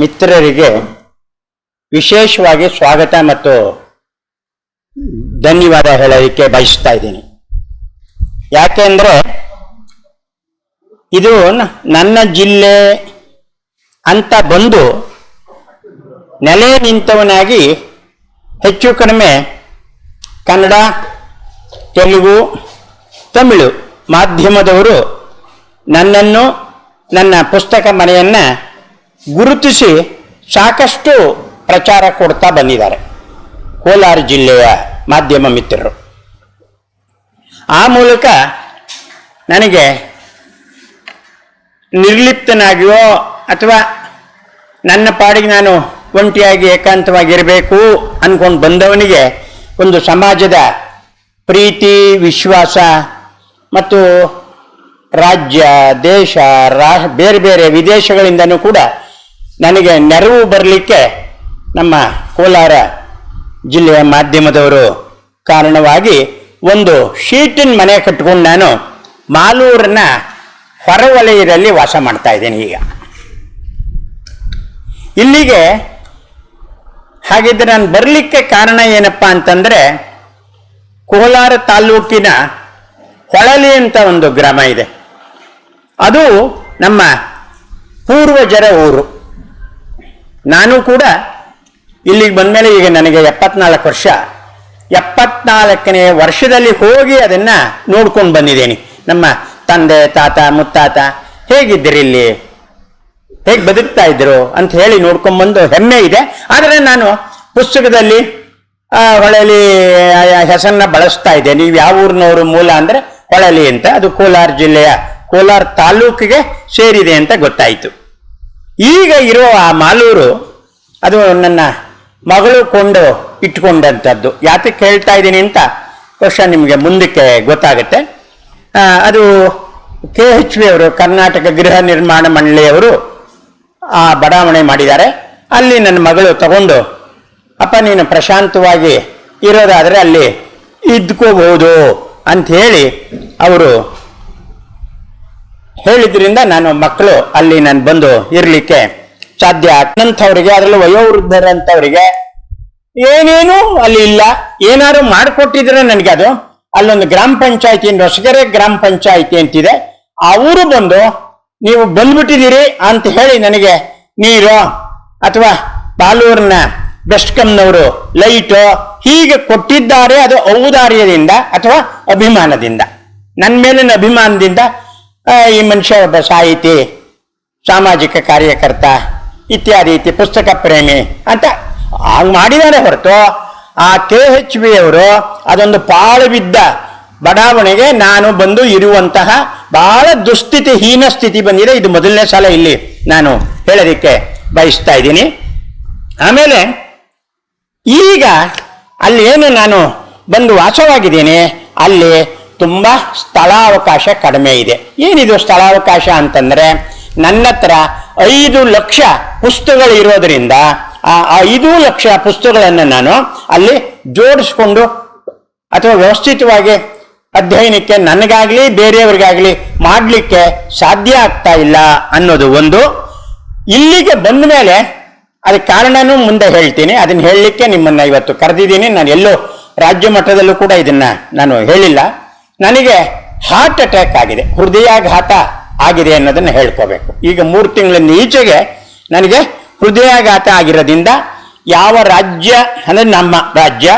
ಮಿತ್ರರಿಗೆ ವಿಶೇಷವಾಗಿ ಸ್ವಾಗತ ಮತ್ತು ಧನ್ಯವಾದ ಹೇಳೋದಕ್ಕೆ ಬಯಸ್ತಾ ಇದ್ದೀನಿ. ಯಾಕೆಂದ್ರೆ ಇದು ನನ್ನ ಜಿಲ್ಲೆ ಅಂತ ಬಂದು ನೆಲೆ ನಿಂತವನಾಗಿ ಹೆಚ್ಚು ಕಡಿಮೆ ಕನ್ನಡ, ತೆಲುಗು, ತಮಿಳು ಮಾಧ್ಯಮದವರು ನನ್ನನ್ನು, ನನ್ನ ಪುಸ್ತಕ ಮನೆಯನ್ನು ಗುರುತಿಸಿ ಸಾಕಷ್ಟು ಪ್ರಚಾರ ಕೊಡ್ತಾ ಬಂದಿದ್ದಾರೆ. ಕೋಲಾರ ಜಿಲ್ಲೆಯ ಮಾಧ್ಯಮ ಮಿತ್ರರು. ಆ ಮೂಲಕ ನನಗೆ ನಿರ್ಲಿಪ್ತನಾಗಿಯೋ ಅಥವಾ ನನ್ನ ಪಾಡಿಗೆ ನಾನು ಒಂಟಿಯಾಗಿ ಏಕಾಂತವಾಗಿರಬೇಕು ಅಂದ್ಕೊಂಡು ಬಂದವನಿಗೆ ಒಂದು ಸಮಾಜದ ಪ್ರೀತಿ, ವಿಶ್ವಾಸ ಮತ್ತು ರಾಜ್ಯ, ದೇಶ ರಾ ಬೇರೆ ಬೇರೆ ವಿದೇಶಗಳಿಂದನೂ ಕೂಡ ನನಗೆ ನೆರವು ಬರಲಿಕ್ಕೆ ನಮ್ಮ ಕೋಲಾರ ಜಿಲ್ಲೆಯ ಮಾಧ್ಯಮದವರು ಕಾರಣವಾಗಿ ಒಂದು ಶೀಟಿನ ಮನೆ ಕಟ್ಕೊಂಡು ನಾನು ಮಾಲೂರಿನ ಹೊರವಲಯದಲ್ಲಿ ವಾಸ ಮಾಡ್ತಾ ಇದ್ದೇನೆ ಈಗ. ಇಲ್ಲಿಗೆ ಹಾಗಿದ್ರೆ ನಾನು ಬರಲಿಕ್ಕೆ ಕಾರಣ ಏನಪ್ಪ ಅಂತಂದ್ರೆ ಕೋಲಾರ ತಾಲೂಕಿನ ಹೊಳಲಿ ಅಂತ ಒಂದು ಗ್ರಾಮ ಇದೆ. ಅದು ನಮ್ಮ ಪೂರ್ವಜರ ಊರು. ನಾನು ಕೂಡ ಇಲ್ಲಿಗೆ ಬಂದಮೇಲೆ ಈಗ ನನಗೆ ಎಪ್ಪತ್ನಾಲ್ಕು ವರ್ಷ. ಎಪ್ಪತ್ನಾಲ್ಕನೇ ವರ್ಷದಲ್ಲಿ ಹೋಗಿ ಅದನ್ನ ನೋಡ್ಕೊಂಡು ಬಂದಿದ್ದೇನೆ. ನಮ್ಮ ತಂದೆ, ತಾತ, ಮುತ್ತಾತ ಹೇಗಿದ್ದೀರಿ ಇಲ್ಲಿ? ಹೇಗೆ ಬದುಕ್ತಾ ಇದ್ರು ಅಂತ ಹೇಳಿ ನೋಡ್ಕೊಂಡ್ಬಂದು ಹೆಮ್ಮೆ ಇದೆ. ಆದರೆ ನಾನು ಪುಸ್ತಕದಲ್ಲಿ ಹೊಳಲಿ ಹೆಸರನ್ನ ಬಳಸ್ತಾ ಇದ್ದೆ. ನೀವು ಯಾವ ಊರಿನವರು ಮೂಲ ಅಂದ್ರೆ ಹೊಳಲಿ ಅಂತ. ಅದು ಕೋಲಾರ ಜಿಲ್ಲೆಯ ಕೋಲಾರ ತಾಲೂಕಿಗೆ ಸೇರಿದೆ ಅಂತ ಗೊತ್ತಾಯಿತು. ಈಗ ಇರುವ ಆ ಮಾಲೂರು, ಅದು ನನ್ನ ಮಗಳು ಕೊಂಡು ಇಟ್ಕೊಂಡಂಥದ್ದು ಯಾತಕ್ಕೆ ಹೇಳ್ತಾ ಇದ್ದೀನಿ ಅಂತ ಬಹುಶಃ ನಿಮಗೆ ಮುಂದಕ್ಕೆ ಗೊತ್ತಾಗುತ್ತೆ. ಅದು ಕೆ ಎಚ್ ವಿ ಅವರು, ಕರ್ನಾಟಕ ಗೃಹ ನಿರ್ಮಾಣ ಮಂಡಳಿಯವರು ಆ ಬಡಾವಣೆ ಮಾಡಿದ್ದಾರೆ. ಅಲ್ಲಿ ನನ್ನ ಮಗಳು ತಗೊಂಡು, ಅಪ್ಪ, ನೀನು ಪ್ರಶಾಂತವಾಗಿ ಇರೋದಾದರೆ ಅಲ್ಲಿ ಇದ್ಕೋಬಹುದು ಅಂತ ಹೇಳಿ ಅವರು ಹೇಳಿದ್ರಿಂದ ನಾನು ಮಕ್ಕಳು ಅಲ್ಲಿ ನಾನು ಬಂದು ಇರಲಿಕ್ಕೆ ಸಾಧ್ಯ ಅಂಥವ್ರಿಗೆ ಅದರಲ್ಲೂ ವಯೋವೃದ್ಧರಂಥವ್ರಿಗೆ ಏನೇನು ಅಲ್ಲಿ ಇಲ್ಲ. ಏನಾದ್ರು ಮಾಡಿಕೊಟ್ಟಿದ್ರೆ ನನಗೆ ಅದು. ಅಲ್ಲೊಂದು ಗ್ರಾಮ ಪಂಚಾಯತಿ ಹೊಸಗೆರೆ ಗ್ರಾಮ ಪಂಚಾಯತಿ ಅಂತಿದೆ. ಅವರು ಬಂದು ನೀವು ಬಂದ್ಬಿಟ್ಟಿದ್ದೀರಿ ಅಂತ ಹೇಳಿ ನನಗೆ ನೀರು ಅಥವಾ ಬಾಲೂರಿನ ಬೆಸ್ಟ್ಕಮ್ನವರು ಲೈಟು ಹೀಗೆ ಕೊಟ್ಟಿದ್ದಾರೆ ಅದು ಔದಾರ್ಯದಿಂದ ಅಥವಾ ಅಭಿಮಾನದಿಂದ. ನನ್ನ ಮೇಲಿನ ಅಭಿಮಾನದಿಂದ ಈ ಮನುಷ್ಯ ಒಬ್ಬ ಸಾಹಿತಿ, ಸಾಮಾಜಿಕ ಕಾರ್ಯಕರ್ತ, ಇತ್ಯಾದಿ ಇತಿ ಪುಸ್ತಕ ಪ್ರೇಮಿ ಅಂತ ಹಂಗ್ ಮಾಡಿದ್ದಾರೆ ಹೊರತು ಆ ಕೆ ಎಚ್ ಬಿ ಅವರು ಅದೊಂದು ಪಾಳು ಬಿದ್ದ ಬಡಾವಣೆಗೆ ನಾನು ಬಂದು ಇರುವಂತಹ ಬಹಳ ದುಸ್ಥಿತಿ ಹೀನ ಸ್ಥಿತಿ ಬಂದಿದೆ. ಇದು ಮೊದಲನೇ ಸಲ ಇಲ್ಲಿ ನಾನು ಹೇಳೋದಕ್ಕೆ ಬಯಸ್ತಾ ಇದ್ದೀನಿ. ಆಮೇಲೆ ಈಗ ಅಲ್ಲಿ ಏನು ನಾನು ಬಂದು ವಾಸವಾಗಿದ್ದೀನಿ, ಅಲ್ಲಿ ತುಂಬ ಸ್ಥಳಾವಕಾಶ ಕಡಿಮೆ ಇದೆ. ಏನಿದು ಸ್ಥಳಾವಕಾಶ ಅಂತಂದ್ರೆ ನನ್ನ ಹತ್ರ ಐದು ಲಕ್ಷ ಪುಸ್ತಕಗಳು ಇರೋದ್ರಿಂದ ಆ ಐದು ಲಕ್ಷ ಪುಸ್ತಕಗಳನ್ನು ನಾನು ಅಲ್ಲಿ ಜೋಡಿಸ್ಕೊಂಡು ಅಥವಾ ವ್ಯವಸ್ಥಿತವಾಗಿ ಅಧ್ಯಯನಕ್ಕೆ ನನಗಾಗ್ಲಿ, ಬೇರೆಯವರಿಗಾಗ್ಲಿ ಮಾಡಲಿಕ್ಕೆ ಸಾಧ್ಯ ಆಗ್ತಾ ಇಲ್ಲ ಅನ್ನೋದು ಒಂದು. ಇಲ್ಲಿಗೆ ಬಂದ ಮೇಲೆ ಅದಕ್ಕೆ ಕಾರಣನೂ ಮುಂದೆ ಹೇಳ್ತೀನಿ. ಅದನ್ನ ಹೇಳಲಿಕ್ಕೆ ನಿಮ್ಮನ್ನ ಇವತ್ತು ಕರೆದಿದ್ದೀನಿ. ನಾನು ಎಲ್ಲೋ ರಾಜ್ಯ ಮಟ್ಟದಲ್ಲೂ ಕೂಡ ಇದನ್ನ ನಾನು ಹೇಳಿಲ್ಲ. ನನಗೆ ಹಾರ್ಟ್ ಅಟ್ಯಾಕ್ ಆಗಿದೆ. ಹೃದಯಾಘಾತ ಆಗಿದೆ ಅನ್ನೋದನ್ನ ಹೇಳ್ಕೋಬೇಕು. ಈಗ ಮೂರು ತಿಂಗಳಿಂದ ಈಚೆಗೆ ನನಗೆ ಹೃದಯಾಘಾತ ಆಗಿರೋದ್ರಿಂದ ಯಾವ ರಾಜ್ಯ, ಅಂದರೆ ನಮ್ಮ ರಾಜ್ಯ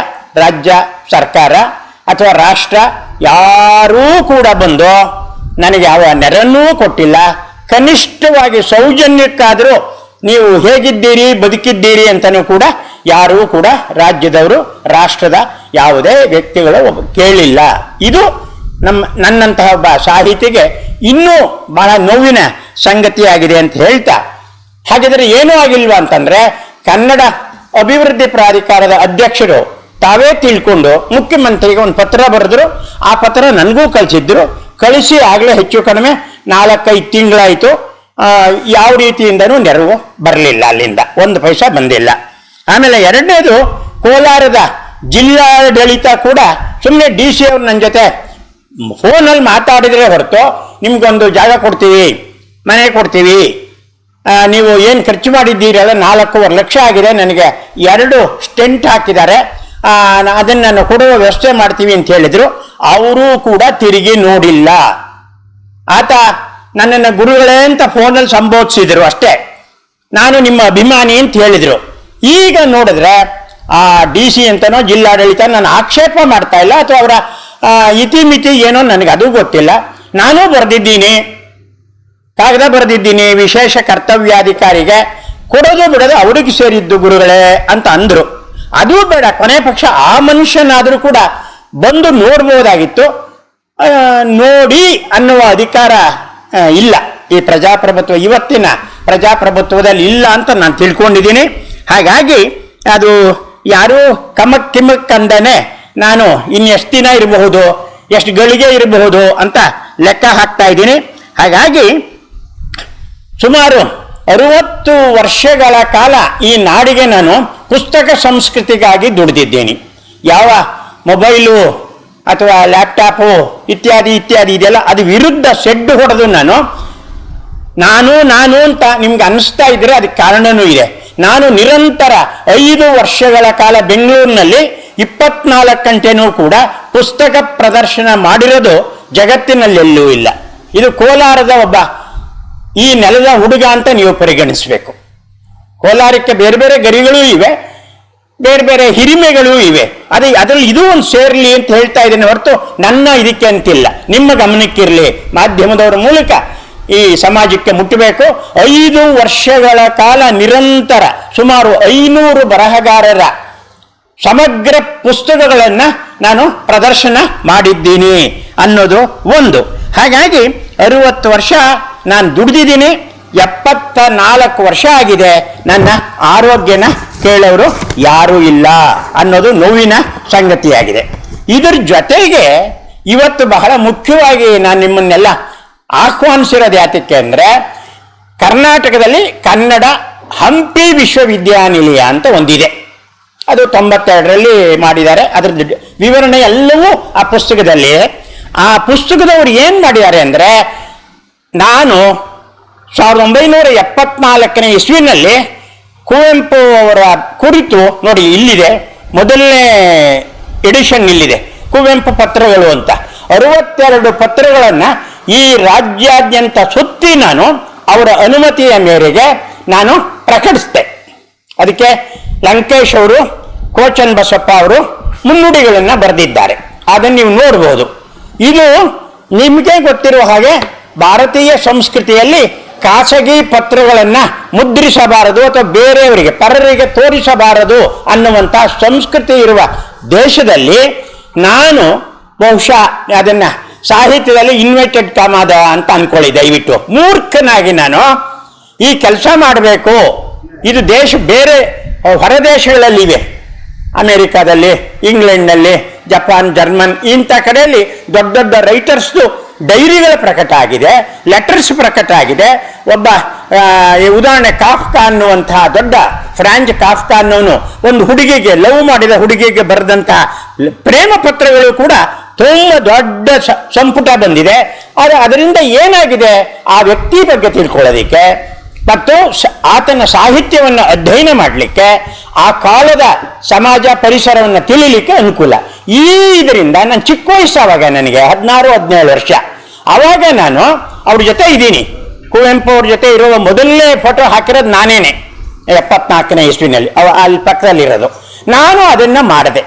ರಾಜ್ಯ ಸರ್ಕಾರ ಅಥವಾ ರಾಷ್ಟ್ರ ಯಾರೂ ಕೂಡ ಬಂದು ನನಗೆ ಯಾವ ನೆರನ್ನೂ ಕೊಟ್ಟಿಲ್ಲ. ಕನಿಷ್ಠವಾಗಿ ಸೌಜನ್ಯಕ್ಕಾದರೂ ನೀವು ಹೇಗಿದ್ದೀರಿ, ಬದುಕಿದ್ದೀರಿ ಅಂತಲೂ ಕೂಡ ಯಾರೂ ಕೂಡ ರಾಜ್ಯದವರು, ರಾಷ್ಟ್ರದ ಯಾವುದೇ ವ್ಯಕ್ತಿಗಳು ಕೇಳಿಲ್ಲ. ಇದು ನಮ್ಮ ನನ್ನಂತಹ ಒಬ್ಬ ಸಾಹಿತಿಗೆ ಇನ್ನೂ ಬಹಳ ನೋವಿನ ಸಂಗತಿಯಾಗಿದೆ ಅಂತ ಹೇಳ್ತಾ, ಹಾಗಿದ್ರೆ ಏನೂ ಆಗಿಲ್ವಾ ಅಂತಂದ್ರೆ ಕನ್ನಡ ಅಭಿವೃದ್ಧಿ ಪ್ರಾಧಿಕಾರದ ಅಧ್ಯಕ್ಷರು ತಾವೇ ತಿಳ್ಕೊಂಡು ಮುಖ್ಯಮಂತ್ರಿಗೆ ಒಂದು ಪತ್ರ ಬರೆದ್ರು. ಆ ಪತ್ರ ನನಗೂ ಕಳಿಸಿದ್ರು. ಕಳಿಸಿ ಆಗಲೇ ಹೆಚ್ಚು ಕಡಿಮೆ ನಾಲ್ಕೈದು ತಿಂಗಳಾಯಿತು. ಯಾವ ರೀತಿಯಿಂದನೂ ನೆರವು ಬರಲಿಲ್ಲ ಅಲ್ಲಿಂದ. ಒಂದು ಪೈಸಾ ಬಂದಿಲ್ಲ. ಆಮೇಲೆ ಎರಡನೇದು ಕೋಲಾರದ ಜಿಲ್ಲಾಡಳಿತ ಕೂಡ ಸುಮ್ಮನೆ ಡಿ ಸಿ ಅವ್ರು ನನ್ನ ಜೊತೆ ಫೋನಲ್ಲಿ ಮಾತಾಡಿದ್ರೆ ಹೊರತು ನಿಮ್ಗೊಂದು ಜಾಗ ಕೊಡ್ತೀವಿ, ಮನೆ ಕೊಡ್ತೀವಿ. ನೀವು ಏನು ಖರ್ಚು ಮಾಡಿದ್ದೀರಲ್ಲ ನಾಲ್ಕೂವರೆ ಲಕ್ಷ ಆಗಿದೆ, ನನಗೆ ಎರಡು ಸ್ಟೆಂಟ್ ಹಾಕಿದ್ದಾರೆ. ಅದನ್ನು ನಾನು ಕೊಡುವ ವ್ಯವಸ್ಥೆ ಮಾಡ್ತೀವಿ ಅಂತ ಹೇಳಿದರು. ಅವರೂ ಕೂಡ ತಿರುಗಿ ನೋಡಿಲ್ಲ. ಆತ ನನ್ನನ್ನು ಗುರುಗಳೇ ಅಂತ ಫೋನಲ್ಲಿ ಸಂಬೋಧಿಸಿದರು ಅಷ್ಟೇ. ನಾನು ನಿಮ್ಮ ಅಭಿಮಾನಿ ಅಂತ ಹೇಳಿದರು. ಈಗ ನೋಡಿದ್ರೆ, ಆ, ಡಿ ಸಿ ಅಂತನೋ ಜಿಲ್ಲಾಡಳಿತ ನಾನು ಆಕ್ಷೇಪ ಮಾಡ್ತಾ ಇಲ್ಲ, ಅಥವಾ ಅವರ ಇತಿಮಿತಿ ಏನೋ ನನಗೆ ಅದು ಗೊತ್ತಿಲ್ಲ. ನಾನು ಬರೆದಿದ್ದೀನಿ. ಕಾಗದ ಬರೆದಿದ್ದೀನಿ. ವಿಶೇಷ ಕರ್ತವ್ಯಾಧಿಕಾರಿಗೆ ಕೊಡೋದು ಬಿಡೋದು ಅವ್ರಿಗೆ ಸೇರಿದ್ದು ಗುರುಗಳೇ ಅಂತ ಅಂದರು. ಅದು ಬೇಡ. ಕೊನೆ ಪಕ್ಷ ಆ ಮನುಷ್ಯನಾದರೂ ಕೂಡ ಬಂದು ನೋಡ್ಬೋದಾಗಿತ್ತು. ನೋಡಿ ಅನ್ನುವ ಅಧಿಕಾರ ಇಲ್ಲ. ಈ ಪ್ರಜಾಪ್ರಭುತ್ವ ಇವತ್ತಿನ ಪ್ರಜಾಪ್ರಭುತ್ವದಲ್ಲಿ ಇಲ್ಲ ಅಂತ ನಾನು ತಿಳ್ಕೊಂಡಿದ್ದೀನಿ. ಹಾಗಾಗಿ ಅದು ಯಾರೂ ಕಮಕ್ ನಾನು ಇನ್ನೆಷ್ಟು ದಿನ ಇರಬಹುದು, ಎಷ್ಟು ಗಳಿಗೆ ಇರಬಹುದು ಅಂತ ಲೆಕ್ಕ ಹಾಕ್ತಾ ಇದ್ದೀನಿ. ಹಾಗಾಗಿ ಸುಮಾರು ಅರುವತ್ತು ವರ್ಷಗಳ ಕಾಲ ಈ ನಾಡಿಗೆ ನಾನು ಪುಸ್ತಕ ಸಂಸ್ಕೃತಿಗಾಗಿ ದುಡಿದಿದ್ದೇನೆ. ಯಾವ ಮೊಬೈಲು ಅಥವಾ ಲ್ಯಾಪ್ಟಾಪು ಇತ್ಯಾದಿ ಇತ್ಯಾದಿ ಇದೆಯಲ್ಲ ಅದು ವಿರುದ್ಧ ಸೆಡ್ಡು ಹೊಡೆದು ನಾನು ನಾನು ನಾನು ಅಂತ ನಿಮ್ಗೆ ಅನಿಸ್ತಾ ಇದ್ರೆ ಅದಕ್ಕೆ ಕಾರಣನೂ ಇದೆ. ನಾನು ನಿರಂತರ ಐದು ವರ್ಷಗಳ ಕಾಲ ಬೆಂಗಳೂರಿನಲ್ಲಿ ಇಪ್ಪತ್ನಾಲ್ಕು ಗಂಟೆನೂ ಕೂಡ ಪುಸ್ತಕ ಪ್ರದರ್ಶನ ಮಾಡಿರೋದು ಜಗತ್ತಿನಲ್ಲೆಲ್ಲೂ ಇಲ್ಲ. ಇದು ಕೋಲಾರದ ಒಬ್ಬ ಈ ನೆಲದ ಹುಡುಗ ಅಂತ ನೀವು ಪರಿಗಣಿಸಬೇಕು. ಕೋಲಾರಕ್ಕೆ ಬೇರೆ ಬೇರೆ ಗರಿಗಳೂ ಇವೆ, ಬೇರೆ ಬೇರೆ ಹಿರಿಮೆಗಳೂ ಇವೆ. ಅದೇ ಅದರಲ್ಲಿ ಇದು ಒಂದು ಸೇರಲಿ ಅಂತ ಹೇಳ್ತಾ ಇದ್ದೇನೆ ಹೊರತು ನನ್ನ ಇದಕ್ಕೆ ಅಂತಿಲ್ಲ. ನಿಮ್ಮ ಗಮನಕ್ಕಿರಲಿ. ಮಾಧ್ಯಮದವರ ಮೂಲಕ ಈ ಸಮಾಜಕ್ಕೆ ಮುಟ್ಟಬೇಕು. ಐದು ವರ್ಷಗಳ ಕಾಲ ನಿರಂತರ, ಸುಮಾರು ಐನೂರು ಬರಹಗಾರರ ಸಮಗ್ರ ಪುಸ್ತಕಗಳನ್ನು ನಾನು ಪ್ರದರ್ಶನ ಮಾಡಿದ್ದೀನಿ ಅನ್ನೋದು ಒಂದು. ಹಾಗಾಗಿ ಅರುವತ್ತು ವರ್ಷ ನಾನು ದುಡಿದಿದ್ದೀನಿ ಎಪ್ಪತ್ತ ನಾಲ್ಕು ವರ್ಷ ಆಗಿದೆ. ನನ್ನ ಆರೋಗ್ಯನ ಕೇಳೋರು ಯಾರೂ ಇಲ್ಲ ಅನ್ನೋದು ನೋವಿನ ಸಂಗತಿಯಾಗಿದೆ. ಇದರ ಜೊತೆಗೆ ಇವತ್ತು ಬಹಳ ಮುಖ್ಯವಾಗಿ ನಾನು ನಿಮ್ಮನ್ನೆಲ್ಲ ಆಹ್ವಾನಿಸಿರೋದು ಯಾತಕ್ಕೆ ಅಂದರೆ, ಕರ್ನಾಟಕದಲ್ಲಿ ಕನ್ನಡ ಹಂಪಿ ವಿಶ್ವವಿದ್ಯಾನಿಲಯ ಅಂತ ಒಂದಿದೆ. ಅದು ತೊಂಬತ್ತೆರಡರಲ್ಲಿ ಮಾಡಿದ್ದಾರೆ. ಅದರ ವಿವರಣೆ ಎಲ್ಲವೂ ಆ ಪುಸ್ತಕದಲ್ಲಿ ಆ ಪುಸ್ತಕದವರು ಏನು ಮಾಡಿದ್ದಾರೆ ಅಂದರೆ, ನಾನು ಸಾವಿರದ ಒಂಬೈನೂರ ಎಪ್ಪತ್ನಾಲ್ಕನೇ ಇಸ್ವಿನಲ್ಲಿ ಕುವೆಂಪು ಅವರ ಕುರಿತು ನೋಡಿ, ಇಲ್ಲಿದೆ. ಮೊದಲನೇ ಎಡಿಷನ್ ಇಲ್ಲಿದೆ. ಕುವೆಂಪು ಪತ್ರಗಳು ಅಂತ. ಅರವತ್ತೆರಡು ಪತ್ರಗಳನ್ನು ಈ ರಾಜ್ಯಾದ್ಯಂತ ಸುತ್ತಿ ನಾನು ಅವರ ಅನುಮತಿಯ ಮೇರೆಗೆ ನಾನು ಪ್ರಕಟಿಸಿದೆ. ಅದಕ್ಕೆ ಲಂಕೇಶ್ ಅವರು ಕೋಚನ್ ಬಸಪ್ಪ ಅವರು ಮುನ್ನುಡಿಗಳನ್ನು ಬರೆದಿದ್ದಾರೆ. ಅದನ್ನು ನೀವು ನೋಡ್ಬೋದು. ಇದು ನಿಮಗೆ ಗೊತ್ತಿರುವ ಹಾಗೆ ಭಾರತೀಯ ಸಂಸ್ಕೃತಿಯಲ್ಲಿ ಖಾಸಗಿ ಪತ್ರಗಳನ್ನು ಮುದ್ರಿಸಬಾರದು ಅಥವಾ ಬೇರೆಯವರಿಗೆ, ಪರರಿಗೆ ತೋರಿಸಬಾರದು ಅನ್ನುವಂಥ ಸಂಸ್ಕೃತಿ ಇರುವ ದೇಶದಲ್ಲಿ ನಾನು ಬಹುಶಃ ಅದನ್ನ ಸಾಹಿತ್ಯದಲ್ಲಿ ಇನ್ವೈಟೆಡ್ ಕಾಮಾದ ಅಂತ ಅನ್ಕೊಳ್ಳಿ, ದಯವಿಟ್ಟು. ಮೂರ್ಖನಾಗಿ ನಾನು ಈ ಕೆಲಸ ಮಾಡಬೇಕು. ಇದು ದೇಶ ಬೇರೆ ಹೊರ ದೇಶಗಳಲ್ಲಿವೆ ಅಮೆರಿಕಾದಲ್ಲಿ, ಇಂಗ್ಲೆಂಡ್ನಲ್ಲಿ, ಜಪಾನ್, ಜರ್ಮನ್, ಇಂಥ ಕಡೆಯಲ್ಲಿ ದೊಡ್ಡ ದೊಡ್ಡ ರೈಟರ್ಸ್ದು ಡೈರಿಗಳು ಪ್ರಕಟ ಆಗಿದೆ, ಲೆಟರ್ಸ್ ಪ್ರಕಟ ಆಗಿದೆ. ಒಬ್ಬ ಉದಾಹರಣೆ ಕಾಫ್ಕಾ ಅನ್ನುವಂತಹ ದೊಡ್ಡ ಫ್ರಾಂಚ್ ಕಾಫ್ಕಾ ಅನ್ನೋನು ಒಂದು ಹುಡುಗಿಗೆ, ಲವ್ ಮಾಡಿದ ಹುಡುಗಿಗೆ ಬರೆದಂತಹ ಪ್ರೇಮ ಪತ್ರಗಳು ಕೂಡ ತುಂಬ ದೊಡ್ಡ ಸಂಪುಟ ಬಂದಿದೆ. ಆದರೆ ಅದರಿಂದ ಏನಾಗಿದೆ? ಆ ವ್ಯಕ್ತಿ ಬಗ್ಗೆ ತಿಳ್ಕೊಳ್ಳೋದಿಕ್ಕೆ ಮತ್ತು ಆತನ ಸಾಹಿತ್ಯವನ್ನು ಅಧ್ಯಯನ ಮಾಡಲಿಕ್ಕೆ ಆ ಕಾಲದ ಸಮಾಜ ಪರಿಸರವನ್ನು ತಿಳಿಲಿಕ್ಕೆ ಅನುಕೂಲ. ಈ ಇದರಿಂದ ನಾನು ಚಿಕ್ಕ ವಯಸ್ಸಾವಾಗ ನನಗೆ ಹದಿನಾರು, ಹದಿನೇಳು ವರ್ಷ. ಆವಾಗ ನಾನು ಅವ್ರ ಜೊತೆ ಇದ್ದೀನಿ. ಕುವೆಂಪು ಅವ್ರ ಜೊತೆ ಇರುವ ಮೊದಲನೇ ಫೋಟೋ ಹಾಕಿರೋದು ನಾನೇನೆ. ಎಪ್ಪತ್ನಾಲ್ಕನೇ ಇಸ್ವಿನಲ್ಲಿ, ಅವ ಅಲ್ಲಿ ಪಕ್ಕದಲ್ಲಿರೋದು. ನಾನು ಅದನ್ನ ಮಾಡಿದೆ.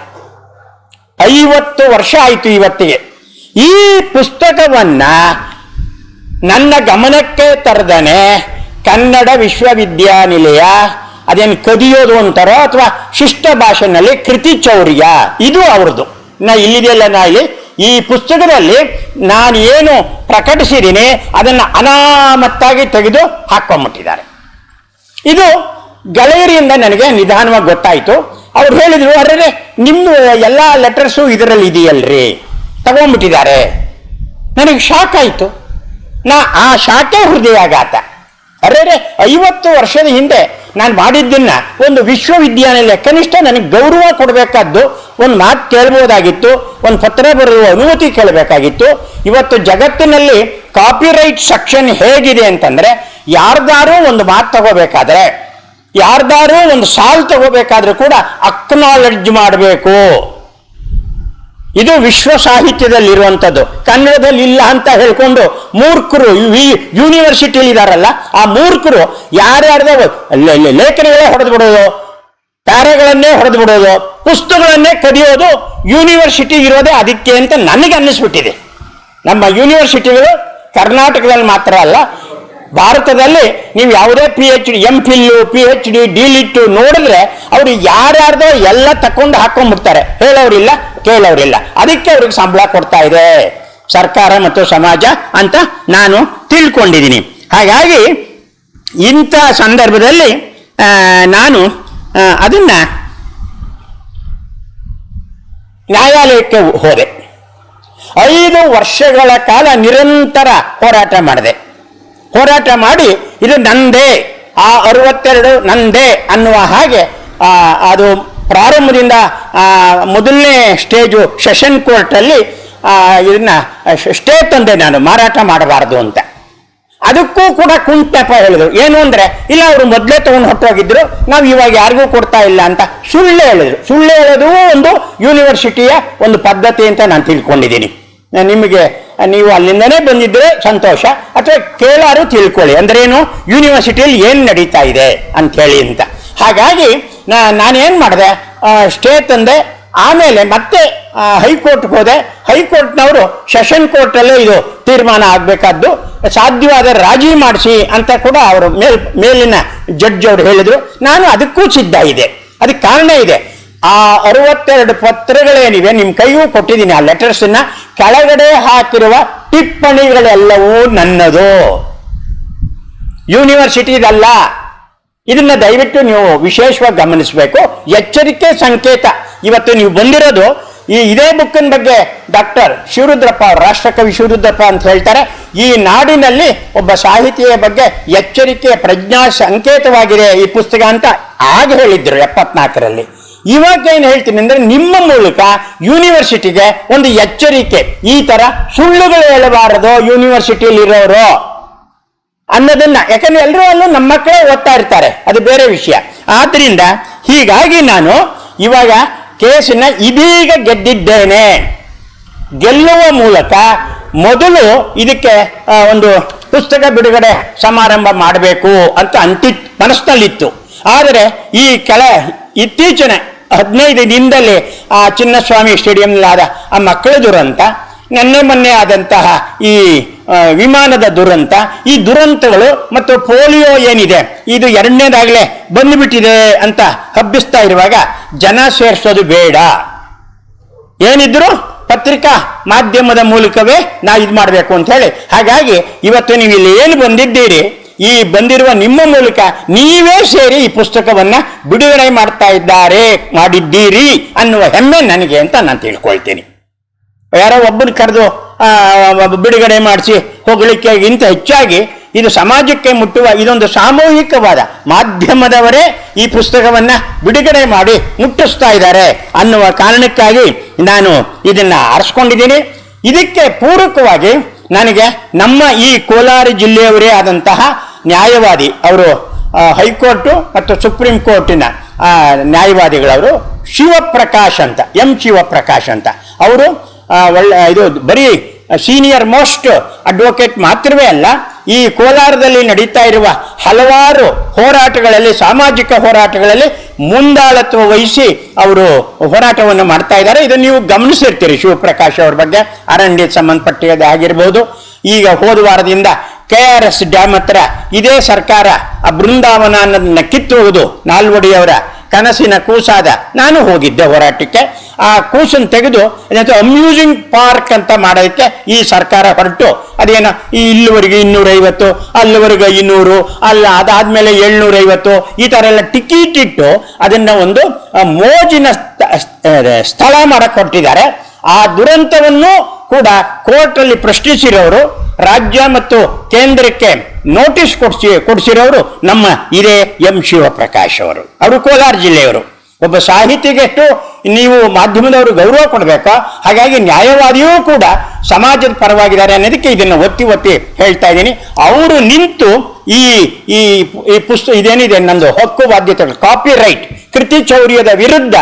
ಐವತ್ತು ವರ್ಷ ಆಯಿತು ಇವತ್ತಿಗೆ. ಈ ಪುಸ್ತಕವನ್ನ ನನ್ನ ಗಮನಕ್ಕೆ ತರದನೆ ಕನ್ನಡ ವಿಶ್ವವಿದ್ಯಾನಿಲಯ, ಅದೇನು ಕದಿಯೋದು ಅಂತಾರೋ ಅಥವಾ ಶಿಷ್ಟ ಭಾಷೆನಲ್ಲಿ ಕೃತಿ ಚೌರ್ಯ, ಇದು ಅವ್ರದ್ದು. ನಾ ಇಲ್ಲಿದೆಯಲ್ಲ, ನಾ ಇಲ್ಲಿ. ಈ ಪುಸ್ತಕದಲ್ಲಿ ನಾನು ಏನು ಪ್ರಕಟಿಸಿದ್ದೀನಿ ಅದನ್ನು ಅನಾಮತ್ತಾಗಿ ತೆಗೆದು ಹಾಕೊಂಬಿಟ್ಟಿದ್ದಾರೆ ಇದು ಗೆಳೆಯರಿಂದ ನನಗೆ ನಿಧಾನವಾಗಿ ಗೊತ್ತಾಯಿತು. ಅವ್ರು ಹೇಳಿದರು ಅರೆ ನಿಮ್ಮ ಎಲ್ಲ ಲೆಟರ್ಸು ಇದರಲ್ಲಿ ಇದೆಯಲ್ರಿ? ತಗೊಂಡ್ಬಿಟ್ಟಿದ್ದಾರೆ ನನಗೆ ಶಾಕ್ ಆಯಿತು. ನಾ ಆ ಶಾಕೇ ಹೃದಯಾಘಾತ. ಅರೆ ಐವತ್ತು ವರ್ಷದ ಹಿಂದೆ ನಾನು ಮಾಡಿದ್ದನ್ನ ಒಂದು ವಿಶ್ವವಿದ್ಯಾನಿಲಯ ಕನಿಷ್ಠ ನನಗೆ ಗೌರವ ಕೊಡಬೇಕಾದ್ದು ಒಂದು ಮಾತು ಕೇಳ್ಬೋದಾಗಿತ್ತು, ಒಂದು ಪತ್ರ ಬರೆಯುವ ಅನುಮತಿ ಕೇಳಬೇಕಾಗಿತ್ತು. ಇವತ್ತು ಜಗತ್ತಿನಲ್ಲಿ ಕಾಪಿರೈಟ್ ಸೆಕ್ಷನ್ ಹೇಗಿದೆ ಅಂತಂದ್ರೆ ಯಾರ್ದಾರು ಒಂದು ಮಾತು ತಗೋಬೇಕಾದ್ರೆ, ಯಾರ್ದಾರು ಒಂದು ಸಾಲ್ ತಗೋಬೇಕಾದ್ರೂ ಕೂಡ ಅಕ್ನಾಲೆಡ್ಜ್ ಮಾಡಬೇಕು. ಇದು ವಿಶ್ವ ಸಾಹಿತ್ಯದಲ್ಲಿರುವಂಥದ್ದು. ಕನ್ನಡದಲ್ಲಿ ಇಲ್ಲ ಅಂತ ಹೇಳ್ಕೊಂಡು ಮೂರ್ಖರು ಯೂನಿವರ್ಸಿಟಿಯಲ್ಲಿ ಇದಾರಲ್ಲ, ಆ ಮೂರ್ಖರು ಯಾರ್ಯಾರ್ದ ಲೇಖನಗಳೇ ಹೊಡೆದು ಬಿಡೋದು ಪ್ಯಾರೆಗಳನ್ನೇ ಹೊಡೆದು ಬಿಡೋದು ಪುಸ್ತಕಗಳನ್ನೇ ಕದಿಯೋದು ಯೂನಿವರ್ಸಿಟಿ ಇರೋದೇ ಅದಕ್ಕೆ ಅಂತ ನನಗೆ ಅನ್ನಿಸ್ಬಿಟ್ಟಿದೆ. ನಮ್ಮ ಯೂನಿವರ್ಸಿಟಿಗಳು ಕರ್ನಾಟಕದಲ್ಲಿ ಮಾತ್ರ ಅಲ್ಲ ಭಾರತದಲ್ಲಿ ನೀವು ಯಾವುದೇ P H D M phil P H D D Litt ನೋಡಿದ್ರೆ ಅವರು ಯಾರ್ಯಾರ್ದೋ ಎಲ್ಲ ತಕೊಂಡು ಹಾಕೊಂಡ್ಬಿಡ್ತಾರೆ ಹೇಳೋರಿಲ್ಲ, ಕೇಳೋರಿಲ್ಲ. ಅದಕ್ಕೆ ಅವ್ರಿಗೆ ಸಂಬಳ ಕೊಡ್ತಾ ಇದೆ. ಸರ್ಕಾರ ಮತ್ತು ಸಮಾಜ ಅಂತ ನಾನು ತಿಳ್ಕೊಂಡಿದ್ದೀನಿ. ಹಾಗಾಗಿ ಇಂಥ ಸಂದರ್ಭದಲ್ಲಿ ನಾನು ಅದನ್ನ ನ್ಯಾಯಾಲಯಕ್ಕೆ ಹೋದೆ. ಐದು ವರ್ಷಗಳ ಕಾಲ ನಿರಂತರ ಹೋರಾಟ ಮಾಡಿದೆ. ಹೋರಾಟ ಮಾಡಿ ಇದು ನಂದೇ, ಆ ಅರವತ್ತೆರಡು ನಂದೇ ಅನ್ನುವ ಹಾಗೆ ಅದು ಪ್ರಾರಂಭದಿಂದ ಮೊದಲನೇ ಸ್ಟೇಜು ಸೆಷನ್ ಕೋರ್ಟಲ್ಲಿ ಇದನ್ನ ಸ್ಟೇ ತಂದೆ ನಾನು, ಮಾರಾಟ ಮಾಡಬಾರದು ಅಂತ. ಅದಕ್ಕೂ ಕೂಡ ಕುಂಟೆಪ ಹೇಳಿದ್ರು. ಏನು ಅಂದ್ರೆ, ಇಲ್ಲ, ಅವರು ಮೊದಲೇ ತಗೊಂಡು ಹೊಟ್ಟೋಗಿದ್ರು ನಾವು ಇವಾಗ ಯಾರಿಗೂ ಕೊಡ್ತಾ ಇಲ್ಲ ಅಂತ ಸುಳ್ಳು ಹೇಳಿದ್ರು. ಸುಳ್ಳು ಹೇಳೋದು ಒಂದು ಯೂನಿವರ್ಸಿಟಿಯ ಒಂದು ಪದ್ಧತಿ ಅಂತ ನಾನು ತಿಳ್ಕೊಂಡಿದ್ದೀನಿ. ನಿಮಗೆ ನೀವು ಅಲ್ಲಿಂದನೇ ಬಂದಿದ್ರೆ ಸಂತೋಷ. ಅಥವಾ ಕೇಳಾರು ತಿಳ್ಕೊಳ್ಳಿ. ಅಂದ್ರೇನು? ಯೂನಿವರ್ಸಿಟಿಯಲ್ಲಿ ಏನು ನಡೀತಾ ಇದೆ ಅಂತ ಹೇಳಿ ಅಂತ. ಹಾಗಾಗಿ ನಾನೇನು ಮಾಡಿದೆ? ಸ್ಟೇ ತಂದೆ. ಆಮೇಲೆ ಮತ್ತೆ ಹೈಕೋರ್ಟ್ಗೆ ಹೋದೆ. ಹೈಕೋರ್ಟ್ನವರು ಸೆಷನ್ ಕೋರ್ಟಲ್ಲೇ ಇದು ತೀರ್ಮಾನ ಆಗಬೇಕಾದ್ದು. ಸಾಧ್ಯವಾದ ರಾಜಿ ಮಾಡಿಸಿ ಅಂತ ಕೂಡ ಅವರು ಮೇಲ್, ಮೇಲಿನ ಜಡ್ಜ್ ಅವರು ಹೇಳಿದರು. ನಾನು ಅದಕ್ಕೂ ಸಿದ್ಧ ಇದೆ. ಅದಕ್ಕೆ ಕಾರಣ ಇದೆ. ಆ ಅರವತ್ತೆರಡು ಪತ್ರಗಳೇನಿವೆ ನಿಮ್ಮ ಕೈಯೂ ಕೊಟ್ಟಿದ್ದೀನಿ ಆ ಲೆಟರ್ಸನ್ನ. ಕೆಳಗಡೆ ಹಾಕಿರುವ ಟಿಪ್ಪಣಿಗಳೆಲ್ಲವೂ ನನ್ನದು. ಯೂನಿವರ್ಸಿಟಿದಲ್ಲ. ಇದನ್ನ ದಯವಿಟ್ಟು ನೀವು ವಿಶೇಷವಾಗಿ ಗಮನಿಸಬೇಕು. ಎಚ್ಚರಿಕೆ ಸಂಕೇತ. ಇವತ್ತು ನೀವು ಬಂದಿರೋದು ಈ ಇದೇ ಬುಕ್ಕಿನ ಬಗ್ಗೆ ಡಾಕ್ಟರ್ ಶಿವರುದ್ರಪ್ಪ, ರಾಷ್ಟ್ರಕವಿ ಶಿವರುದ್ರಪ್ಪ ಅಂತ ಹೇಳ್ತಾರೆ. ಈ ನಾಡಿನಲ್ಲಿ ಒಬ್ಬ ಸಾಹಿತಿಯ ಬಗ್ಗೆ ಎಚ್ಚರಿಕೆ, ಪ್ರಜ್ಞಾ ಸಂಕೇತವಾಗಿದೆ ಈ ಪುಸ್ತಕ ಅಂತ ಆಗ ಹೇಳಿದ್ರು ಎಪ್ಪತ್ನಾಲ್ಕರಲ್ಲಿ. ಇವಾಗ ಏನು ಹೇಳ್ತೀನಿ ಅಂದ್ರೆ ನಿಮ್ಮ ಮೂಲಕ ಯೂನಿವರ್ಸಿಟಿಗೆ ಒಂದು ಎಚ್ಚರಿಕೆ. ಈ ತರ ಸುಳ್ಳುಗಳು ಹೇಳಬಾರದು ಯೂನಿವರ್ಸಿಟಿಯಲ್ಲಿ ಇರೋರು ಅನ್ನೋದನ್ನ. ಯಾಕಂದ್ರೆ ಎಲ್ಲರೂ ಅಲ್ಲೂ ನಮ್ಮ ಮಕ್ಕಳೇ ಓದ್ತಾ ಇರ್ತಾರೆ. ಅದು ಬೇರೆ ವಿಷಯ. ಆದ್ರಿಂದ ಹೀಗಾಗಿ ನಾನು ಇವಾಗ ಕೇಸನ್ನ ಇದೀಗ ಗೆದ್ದಿದ್ದೇನೆ. ಗೆಲ್ಲುವ ಮೂಲಕ ಮೊದಲು ಇದಕ್ಕೆ ಒಂದು ಪುಸ್ತಕ ಬಿಡುಗಡೆ ಸಮಾರಂಭ ಮಾಡಬೇಕು ಅಂತ ಅಂತಿ, ಮನಸ್ಸಿನಲ್ಲಿತ್ತು. ಆದರೆ ಈ ಕೆಳ ಇತ್ತೀಚಿನ ಹದಿನೈದು ದಿನದಲ್ಲಿ ಆ ಚಿನ್ನಸ್ವಾಮಿ ಸ್ಟೇಡಿಯಂನಲ್ಲಾದ ಆ ಮಕ್ಕಳ ದುರಂತ, ನೆನ್ನೆ ಮೊನ್ನೆ ಆದಂತಹ ಈ ವಿಮಾನದ ದುರಂತ, ಈ ದುರಂತಗಳು ಮತ್ತು ಪೋಲಿಯೋ ಏನಿದೆ, ಇದು ಎರಡನೇದಾಗಲೇ ಬಂದುಬಿಟ್ಟಿದೆ ಅಂತ ಹಬ್ಬಿಸ್ತಾ ಇರುವಾಗ ಜನ ಸೇರಿಸೋದು ಬೇಡ. ಏನಿದ್ರು ಪತ್ರಿಕಾ ಮಾಧ್ಯಮದ ಮೂಲಕವೇ ನಾ ಇದು ಮಾಡಬೇಕು ಅಂತ ಹೇಳಿ. ಹಾಗಾಗಿ ಇವತ್ತು ನೀವು ಇಲ್ಲಿ ಏನು ಬಂದಿದ್ದೀರಿ? ಈ ಬಂದಿರುವ ನಿಮ್ಮ ಮೂಲಕ ನೀವೇ ಸೇರಿ ಈ ಪುಸ್ತಕವನ್ನ ಬಿಡುಗಡೆ ಮಾಡ್ತಾ ಇದ್ದಾರೆ, ಮಾಡಿದ್ದೀರಿ ಅನ್ನುವ ಹೆಮ್ಮೆ ನನಗೆ ಅಂತ ನಾನು ತಿಳ್ಕೊಳ್ತೀನಿ. ಯಾರೋ ಒಬ್ಬನ ಕರೆದು ಬಿಡುಗಡೆ ಮಾಡಿಸಿ ಇಂತ ಹೆಚ್ಚಾಗಿ ಇದು ಸಮಾಜಕ್ಕೆ ಮುಟ್ಟುವ ಇದೊಂದು ಸಾಮೂಹಿಕವಾದ ಮಾಧ್ಯಮದವರೇ ಈ ಪುಸ್ತಕವನ್ನ ಬಿಡುಗಡೆ ಮಾಡಿ ಮುಟ್ಟಿಸ್ತಾ ಇದ್ದಾರೆ ಅನ್ನುವ ಕಾರಣಕ್ಕಾಗಿ ನಾನು ಇದನ್ನ ಆರಿಸ್ಕೊಂಡಿದ್ದೀನಿ. ಇದಕ್ಕೆ ಪೂರಕವಾಗಿ ನನಗೆ ನಮ್ಮ ಈ ಕೋಲಾರ ಜಿಲ್ಲೆಯವರೇ ಆದಂತಹ ನ್ಯಾಯವಾದಿ ಅವರು ಹೈಕೋರ್ಟು ಮತ್ತು ಸುಪ್ರೀಂ ಕೋರ್ಟಿನ ನ್ಯಾಯವಾದಿಗಳವರು ಶಿವಪ್ರಕಾಶ್ ಅಂತ, ಎಂ ಶಿವಪ್ರಕಾಶ್ ಅಂತ. ಅವರು ಒಳ್ಳೆ, ಇದು ಬರೀ ಸೀನಿಯರ್ ಮೋಸ್ಟ್ ಅಡ್ವೊಕೇಟ್ ಮಾತ್ರವೇ ಅಲ್ಲ, ಈ ಕೋಲಾರದಲ್ಲಿ ನಡೀತಾ ಇರುವ ಹಲವಾರು ಹೋರಾಟಗಳಲ್ಲಿ, ಸಾಮಾಜಿಕ ಹೋರಾಟಗಳಲ್ಲಿ ಮುಂದಾಳತ್ವ ವಹಿಸಿ ಅವರು ಹೋರಾಟವನ್ನು ಮಾಡ್ತಾ ಇದ್ದಾರೆ. ಇದು ನೀವು ಗಮನಿಸಿರ್ತೀರಿ ಶಿವಪ್ರಕಾಶ್ ಅವ್ರ ಬಗ್ಗೆ ಅರಣ್ಯ ಸಂಬಂಧಪಟ್ಟಿದೆ ಆಗಿರ್ಬೋದು. ಈಗ ಹೋದ ವಾರದಿಂದ ಕೆ ಆರ್ ಎಸ್ ಡ್ಯಾಮ್ ಹತ್ರ ಇದೇ ಸರ್ಕಾರ ಆ ಬೃಂದಾವನ ಅನ್ನೋದನ್ನ ಕಿತ್ತುವುದು ನಾಲ್ವಡಿಯವರ ಕನಸಿನ ಕೂಸಾದ ನಾನು ಹೋಗಿದ್ದೆ ಹೋರಾಟಕ್ಕೆ. ಆ ಕೂಸನ್ನು ತೆಗೆದು ಅಮ್ಯೂಸಿಂಗ್ ಪಾರ್ಕ್ ಅಂತ ಮಾಡೋದಕ್ಕೆ ಈ ಸರ್ಕಾರ ಹೊರಟು. ಅದೇನು? ಈ ಇಲ್ಲಿವರೆಗೆ ಇನ್ನೂರೈವತ್ತು, ಅಲ್ಲಿವರೆಗೆ ಇನ್ನೂರು, ಅಲ್ಲ ಅದಾದ್ಮೇಲೆ ಏಳ್ನೂರೈವತ್ತು, ಈ ಥರ ಎಲ್ಲ ಟಿಕೆಟ್ ಇಟ್ಟು ಅದನ್ನ ಒಂದು ಮೋಜಿನ ಸ್ಥ- ಸ್ಥ- ಸ್ಥಳ ಮಾಡಕ್ಕೆ ಹೊರಟಿದ್ದಾರೆ. ಆ ದುರಂತವನ್ನು ಕೂಡ ಕೋರ್ಟಲ್ಲಿ ಪ್ರಶ್ನಿಸಿರೋರು ರಾಜ್ಯ ಮತ್ತು ಕೇಂದ್ರಕ್ಕೆ ನೋಟಿಸ್ ಕೊಡಿಸಿ, ಕೊಡಿಸಿರೋರು ನಮ್ಮ ಹಿರೇ ಎಂ ಶಿವಪ್ರಕಾಶ್ ಅವರು. ಅವರು ಕೋಲಾರ ಜಿಲ್ಲೆಯವರು. ಒಬ್ಬ ಸಾಹಿತಿಗೆಷ್ಟು ನೀವು ಮಾಧ್ಯಮದವರು ಗೌರವ ಕೊಡಬೇಕು? ಹಾಗಾಗಿ ನ್ಯಾಯವಾದಿಯೂ ಕೂಡ ಸಮಾಜದ ಪರವಾಗಿದ್ದಾರೆ ಅನ್ನೋದಕ್ಕೆ ಇದನ್ನು ಒತ್ತಿ ಒತ್ತಿ ಹೇಳ್ತಾ ಇದ್ದೀನಿ. ಅವರು ನಿಂತು ಈ ಈ ಈ ಪುಸ್ತಕ ಇದೇನಿದೆ ನಂದು ಹಕ್ಕು ಬಾಧ್ಯತೆಗಳು ಕಾಪಿ ರೈಟ್ ಕೃತಿ ಚೌರ್ಯದ ವಿರುದ್ಧ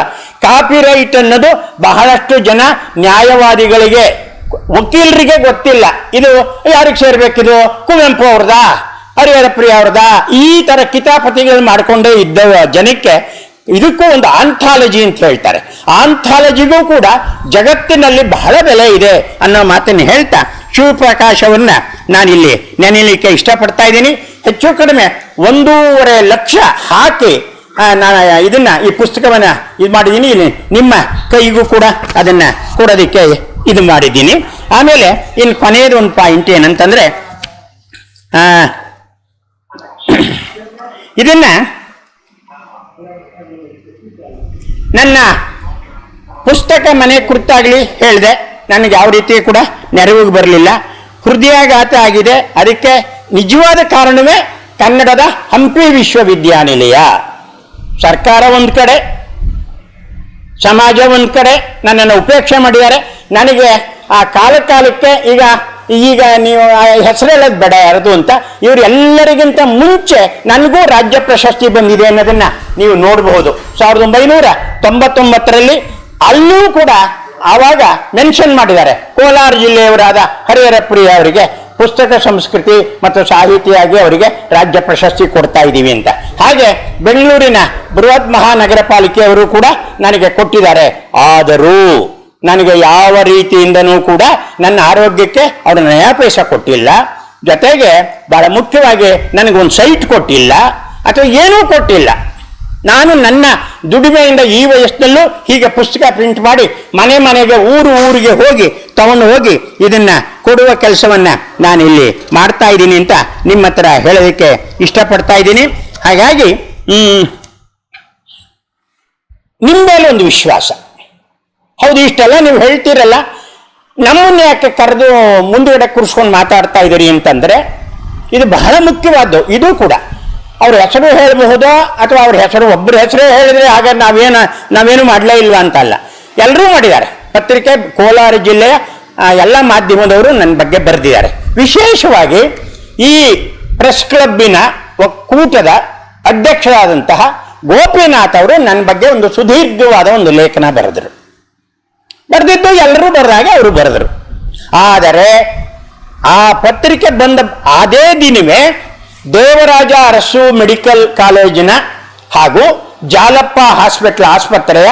ಕಾಪಿ ರೈಟ್ ಅನ್ನೋದು ಬಹಳಷ್ಟು ಜನ ನ್ಯಾಯವಾದಿಗಳಿಗೆ ವಕೀಲರಿಗೆ ಗೊತ್ತಿಲ್ಲ. ಇದು ಯಾರಿಗೆ ಸೇರ್ಬೇಕಿದು ಕುವೆಂಪು ಅವ್ರದಾ? ಹರಿಹರ ಪ್ರಿಯ ಅವ್ರದಾ? ಈ ತರ ಕಿತಾಪತಿಗಳನ್ನ ಮಾಡ್ಕೊಂಡೇ ಇದ್ದ ಜನಕ್ಕೆ ಇದಕ್ಕೂ ಒಂದು ಆಂಥಾಲಜಿ ಅಂತ ಹೇಳ್ತಾರೆ. ಆಂಥಾಲಜಿಗೂ ಕೂಡ ಜಗತ್ತಿನಲ್ಲಿ ಬಹಳ ಬೆಲೆ ಇದೆ ಅನ್ನೋ ಮಾತನ್ನು ಹೇಳ್ತಾ ಶಿವಪ್ರಕಾಶವನ್ನ ನಾನಿಲ್ಲಿ ನೆನೆಯಲಿಕ್ಕೆ ಇಷ್ಟಪಡ್ತಾ ಇದ್ದೀನಿ. ಹೆಚ್ಚು ಕಡಿಮೆ ಒಂದೂವರೆ ಲಕ್ಷ ಹಾಕಿ ನಾನು ಇದನ್ನ ಈ ಪುಸ್ತಕವನ್ನ ಇದು ಮಾಡಿದ್ದೀನಿ ನಿಮ್ಮ ಕೈಗೂ ಕೂಡ ಅದನ್ನ ಕೊಡೋದಕ್ಕೆ ಇದು ಮಾಡಿದ್ದೀನಿ. ಆಮೇಲೆ ಇನ್ನು ಕೊನೆಯದು ಒಂದು ಪಾಯಿಂಟ್ ಏನಂತಂದ್ರೆ ಇದನ್ನ ನನ್ನ ಪುಸ್ತಕ ಮನೆ ಕುರ್ತಾಗ್ಲಿ ಹೇಳಿದೆ. ನನಗೆ ಯಾವ ರೀತಿ ಕೂಡ ನೆರವಿಗೆ ಬರಲಿಲ್ಲ. ಹೃದಯಾಘಾತ ಆಗಿದೆ. ಅದಕ್ಕೆ ನಿಜವಾದ ಕಾರಣವೇ ಕನ್ನಡದ ಹಂಪಿ ವಿಶ್ವವಿದ್ಯಾನಿಲಯ. ಸರ್ಕಾರ ಒಂದು ಕಡೆ, ಸಮಾಜ ಒಂದು ಕಡೆ ನನ್ನನ್ನು ಉಪೇಕ್ಷೆ ಮಾಡಿದ್ದಾರೆ. ನನಗೆ ಆ ಕಾಲ ಕಾಲಕ್ಕೆ ಈಗ ಈಗ ನೀವು ಹೆಸರು ಹೇಳೋದು ಬೇಡ ಯಾರದು ಅಂತ ಇವರು ಎಲ್ಲರಿಗಿಂತ ಮುಂಚೆ ನನಗೂ ರಾಜ್ಯ ಪ್ರಶಸ್ತಿ ಬಂದಿದೆ ಅನ್ನೋದನ್ನ ನೀವು ನೋಡಬಹುದು. ಸಾವಿರದ ಒಂಬೈನೂರ ತೊಂಬತ್ತೊಂಬತ್ತರಲ್ಲಿ ಅಲ್ಲೂ ಕೂಡ ಆವಾಗ ಮೆನ್ಷನ್ ಮಾಡಿದ್ದಾರೆ. ಕೋಲಾರ ಜಿಲ್ಲೆಯವರಾದ ಹರಿಹರ ಪ್ರಿಯ ಅವರಿಗೆ ಪುಸ್ತಕ ಸಂಸ್ಕೃತಿ ಮತ್ತು ಸಾಹಿತಿಯಾಗಿ ಅವರಿಗೆ ರಾಜ್ಯ ಪ್ರಶಸ್ತಿ ಕೊಡ್ತಾ ಇದ್ದೀವಿ ಅಂತ. ಹಾಗೆ ಬೆಂಗಳೂರಿನ ಬೃಹತ್ ಮಹಾನಗರ ಪಾಲಿಕೆಯವರು ಕೂಡ ನನಗೆ ಕೊಟ್ಟಿದ್ದಾರೆ. ಆದರೂ ನನಗೆ ಯಾವ ರೀತಿಯಿಂದನೂ ಕೂಡ ನನ್ನ ಆರೋಗ್ಯಕ್ಕೆ ಅವರು ನಯಾಪೇಶ ಕೊಟ್ಟಿಲ್ಲ. ಜೊತೆಗೆ ಬಹಳ ಮುಖ್ಯವಾಗಿ ನನಗೊಂದು ಸೈಟ್ ಕೊಟ್ಟಿಲ್ಲ. ಅಥವಾ ಏನೂ ಕೊಟ್ಟಿಲ್ಲ. ನಾನು ನನ್ನ ದುಡಿಮೆಯಿಂದ ಈ ವಯಸ್ಸಿನಲ್ಲೂ ಹೀಗೆ ಪುಸ್ತಕ ಪ್ರಿಂಟ್ ಮಾಡಿ ಮನೆ ಮನೆಗೆ ಊರು ಊರಿಗೆ ಹೋಗಿ ತಗೊಂಡು ಹೋಗಿ ಇದನ್ನ ಕೊಡುವ ಕೆಲಸವನ್ನ ನಾನು ಇಲ್ಲಿ ಮಾಡ್ತಾ ಇದ್ದೀನಿ ಅಂತ ನಿಮ್ಮ ಹತ್ರ ಹೇಳೋದಕ್ಕೆ ಇಷ್ಟಪಡ್ತಾ ಇದ್ದೀನಿ. ಹಾಗಾಗಿ ನಿಮ್ಮ ಮೇಲೆ ಒಂದು ವಿಶ್ವಾಸ. ಹೌದು, ಇಷ್ಟೆಲ್ಲ ನೀವು ಹೇಳ್ತೀರಲ್ಲ, ನಮ್ಮನ್ನ ಯಾಕೆ ಕರೆದು ಮುಂದುಗಡೆ ಕೂರಿಸ್ಕೊಂಡು ಮಾತಾಡ್ತಾ ಇದ್ದೀರಿ ಅಂತಂದ್ರೆ, ಇದು ಬಹಳ ಮುಖ್ಯವಾದ್ದು, ಇದು ಕೂಡ. ಅವ್ರ ಹೆಸರು ಹೇಳಬಹುದೋ, ಅಥವಾ ಅವ್ರ ಹೆಸರು ಒಬ್ಬರ ಹೆಸರೇ ಹೇಳಿದ್ರೆ ಆಗ ನಾವೇನ, ನಾವೇನು ಮಾಡಲೇ ಇಲ್ವಾ ಅಂತಲ್ಲ. ಎಲ್ಲರೂ ಮಾಡಿದ್ದಾರೆ. ಪತ್ರಿಕೆ, ಕೋಲಾರ ಜಿಲ್ಲೆಯ ಎಲ್ಲ ಮಾಧ್ಯಮದವರು ನನ್ನ ಬಗ್ಗೆ ಬರೆದಿದ್ದಾರೆ. ವಿಶೇಷವಾಗಿ ಈ ಪ್ರೆಸ್ ಕ್ಲಬ್ಬಿನ ಒಕ್ಕೂಟದ ಅಧ್ಯಕ್ಷರಾದಂತಹ ಗೋಪಿನಾಥ್ ಅವರು ನನ್ನ ಬಗ್ಗೆ ಒಂದು ಸುದೀರ್ಘವಾದ ಒಂದು ಲೇಖನ ಬರೆದರು. ಬರೆದಿದ್ದು ಎಲ್ಲರೂ ಬರೆದಾಗ ಅವರು ಬರೆದರು. ಆದರೆ ಆ ಪತ್ರಿಕೆ ಬಂದ ಅದೇ ದಿನವೇ ದೇವರಾಜ ಅರಸು ಮೆಡಿಕಲ್ ಕಾಲೇಜಿನ ಹಾಗೂ ಜಾಲಪ್ಪ ಹಾಸ್ಪಿಟ್ಲ್ ಆಸ್ಪತ್ರೆಯ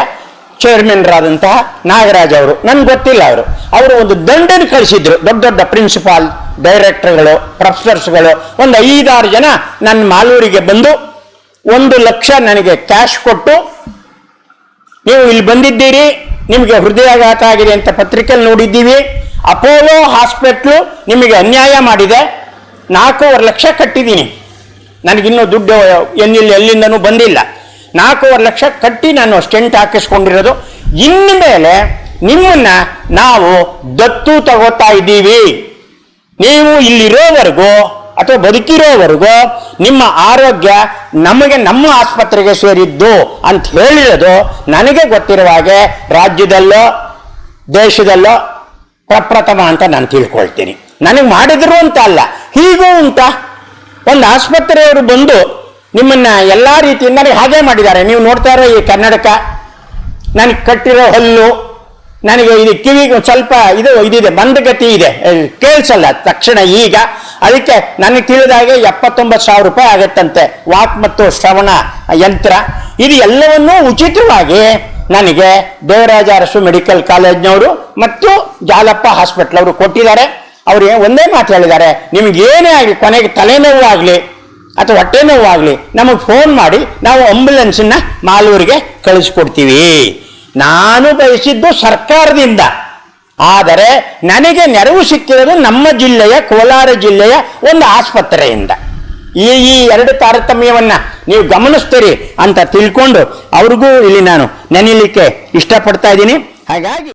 ಚೇರ್ಮನ್ರಾದಂತಹ ನಾಗರಾಜ್ ಅವರು, ನನ್ಗೆ ಗೊತ್ತಿಲ್ಲ ಅವರು. ಅವರು ಒಂದು ದಂಡನ್ನು ಕಳಿಸಿದ್ರು. ದೊಡ್ಡ ದೊಡ್ಡ ಪ್ರಿನ್ಸಿಪಾಲ್ ಡೈರೆಕ್ಟರ್ಗಳು ಪ್ರೊಫೆಸರ್ಸ್ಗಳು ಒಂದು ಐದಾರು ಜನ ನನ್ನ ಮಾಲೂರಿಗೆ ಬಂದು ಒಂದು ಲಕ್ಷ ನನಗೆ ಕ್ಯಾಶ್ ಕೊಟ್ಟು, ನೀವು ಇಲ್ಲಿ ಬಂದಿದ್ದೀರಿ ನಿಮಗೆ ಹೃದಯಾಘಾತ ಆಗಿದೆ ಅಂತ ಪತ್ರಿಕೆಯಲ್ಲಿ ನೋಡಿದ್ದೀವಿ. ಅಪೋಲೋ ಹಾಸ್ಪಿಟ್ಲು ನಿಮಗೆ ಅನ್ಯಾಯ ಮಾಡಿದೆ. ನಾಲ್ಕೂವರೆ ಲಕ್ಷ ಕಟ್ಟಿದ್ದೀನಿ. ನನಗಿನ್ನೂ ದುಡ್ಡು ಎಲ್ಲಿ ಎಲ್ಲಿಂದನೂ ಬಂದಿಲ್ಲ. ನಾಲ್ಕೂವರೆ ಲಕ್ಷ ಕಟ್ಟಿ ನಾನು ಸ್ಟೆಂಟ್ ಹಾಕಿಸ್ಕೊಂಡಿರೋದು. ಇನ್ನು ಮೇಲೆ ನಿಮ್ಮನ್ನ ನಾವು ದತ್ತು ತಗೋತಾ ಇದ್ದೀವಿ. ನೀವು ಇಲ್ಲಿರೋವರೆಗೂ ಅಥವಾ ಬದುಕಿರೋವರೆಗೂ ನಿಮ್ಮ ಆರೋಗ್ಯ ನಮಗೆ ನಮ್ಮ ಆಸ್ಪತ್ರೆಗೆ ಸೇರಿದ್ದು ಅಂತ ಹೇಳಿರೋದು ನನಗೆ ಗೊತ್ತಿರುವ ಹಾಗೆ ರಾಜ್ಯದಲ್ಲೋ, ದೇಶದಲ್ಲೋ ಪ್ರಪ್ರಥಮ ಅಂತ ನಾನು ತಿಳ್ಕೊಳ್ತೀನಿ. ನನಗೆ ಮಾಡಿದ್ರು ಅಂತ ಅಲ್ಲ, ಹೀಗೂ ಉಂಟ. ಒಂದು ಆಸ್ಪತ್ರೆಯವರು ಬಂದು ನಿಮ್ಮನ್ನ ಎಲ್ಲಾ ರೀತಿಯಿಂದ ಹಾಗೆ ಮಾಡಿದ್ದಾರೆ. ನೀವು ನೋಡ್ತಾ ಇರೋ ಈ ಕನ್ನಡಕ ನನಗೆ ಕಟ್ಟಿರೋ ಹಲ್ಲು ನನಗೆ ಇದು ಕಿವಿಗೆ ಸ್ವಲ್ಪ ಇದು ಇದಿದೆ ಮಂದಗತಿ ಇದೆ ಕೇಳಿಸಲ್ಲ, ತಕ್ಷಣ ಈಗ. ಅದಕ್ಕೆ ನನಗೆ ತಿಳಿದಾಗೆ ಎಪ್ಪತ್ತೊಂಬತ್ತು ಸಾವಿರ ರೂಪಾಯಿ ಆಗತ್ತಂತೆ. ವಾಕ್ ಮತ್ತು ಶ್ರವಣ ಯಂತ್ರ. ಇದು ಎಲ್ಲವನ್ನೂ ಉಚಿತವಾಗಿ ನನಗೆ ದೇವರಾಜ ಅರಸು ಮೆಡಿಕಲ್ ಕಾಲೇಜ್ನವರು ಮತ್ತು ಜಾಲಪ್ಪ ಹಾಸ್ಪಿಟಲ್ ಅವರು ಕೊಟ್ಟಿದ್ದಾರೆ. ಅವ್ರಿಗೆ ಒಂದೇ ಮಾತು ಹೇಳಿದ್ದಾರೆ, ನಿಮ್ಗೆ ಏನೇ ಆಗಲಿ, ಕೊನೆಗೆ ತಲೆನೋವು ಆಗಲಿ ಅಥವಾ ಹೊಟ್ಟೆ ನೋವು ಆಗಲಿ, ನಮಗೆ ಫೋನ್ ಮಾಡಿ ನಾವು ಆಂಬುಲೆನ್ಸನ್ನ ಮಾಲೂರಿಗೆ ಕಳಿಸ್ಕೊಡ್ತೀವಿ. ನಾನು ಬಯಸಿದ್ದು ಸರ್ಕಾರದಿಂದ. ಆದರೆ ನನಗೆ ನೆರವು ಸಿಕ್ಕಿರೋದು ನಮ್ಮ ಜಿಲ್ಲೆಯ, ಕೋಲಾರ ಜಿಲ್ಲೆಯ ಒಂದು ಆಸ್ಪತ್ರೆಯಿಂದ. ಈ ಈ ಎರಡು ತಾರತಮ್ಯವನ್ನ ನೀವು ಗಮನಿಸ್ತೀರಿ ಅಂತ ತಿಳ್ಕೊಂಡು ಅವ್ರಿಗೂ ಇಲ್ಲಿ ನಾನು ನೆನೀಲಿಕ್ಕೆ ಇಷ್ಟಪಡ್ತಾ ಇದ್ದೀನಿ. ಹಾಗಾಗಿ